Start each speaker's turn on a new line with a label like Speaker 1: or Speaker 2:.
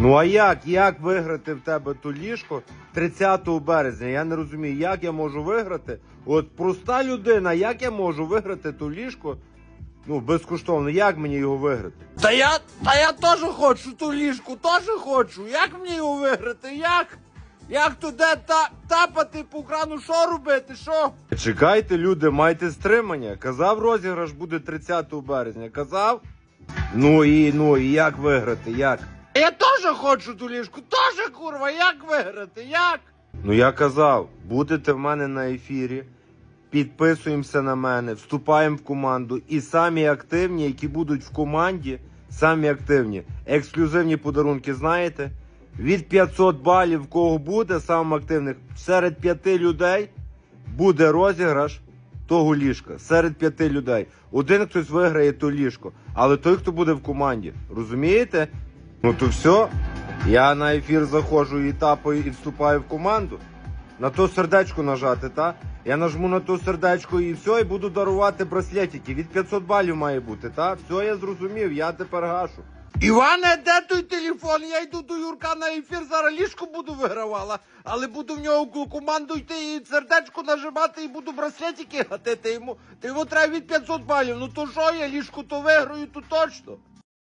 Speaker 1: Ну а як? Як виграти в тебе ту ліжко 30 березня? Я не розумію, як я можу виграти. От проста людина, як я можу виграти ту ліжко? Ну, безкоштовно, як мені його виграти?
Speaker 2: Та я, та я теж хочу ту ліжку, теж хочу. Як мені його виграти? Як? Як туди та, тапати по крану, що робити? Що?
Speaker 1: Чекайте, люди, майте стримання. Казав, розіграш буде 30 березня. Казав? Ну і ну і як виграти? Як?
Speaker 2: Теж хочу ту ліжку, теж курва, як виграти? Як?
Speaker 1: Ну я казав, будете в мене на ефірі, підписуємося на мене, вступаємо в команду. І самі активні, які будуть в команді, самі активні. Ексклюзивні подарунки, знаєте? Від 500 балів, кого буде, самим активних, серед п'яти людей буде розіграш того ліжка. Серед п'яти людей. Один хтось виграє то ліжко, але той, хто буде в команді. Розумієте? Ну то все. Я на ефір заходжу і тапаю і вступаю в команду. На то сердечко нажати, та? Я нажму на то сердечко і все, і буду дарувати браслетики. Від 500 балів має бути, та? Все, я зрозумів, я тепер гашу.
Speaker 2: Іване, де той телефон? Я йду до Юрка на ефір, зараз ліжко буду вигравала, але буду в нього команду йти і сердечко нажимати, і буду браслетики гатити йому. Та йому треба від 500 балів. Ну то що я ліжко то виграю, то точно.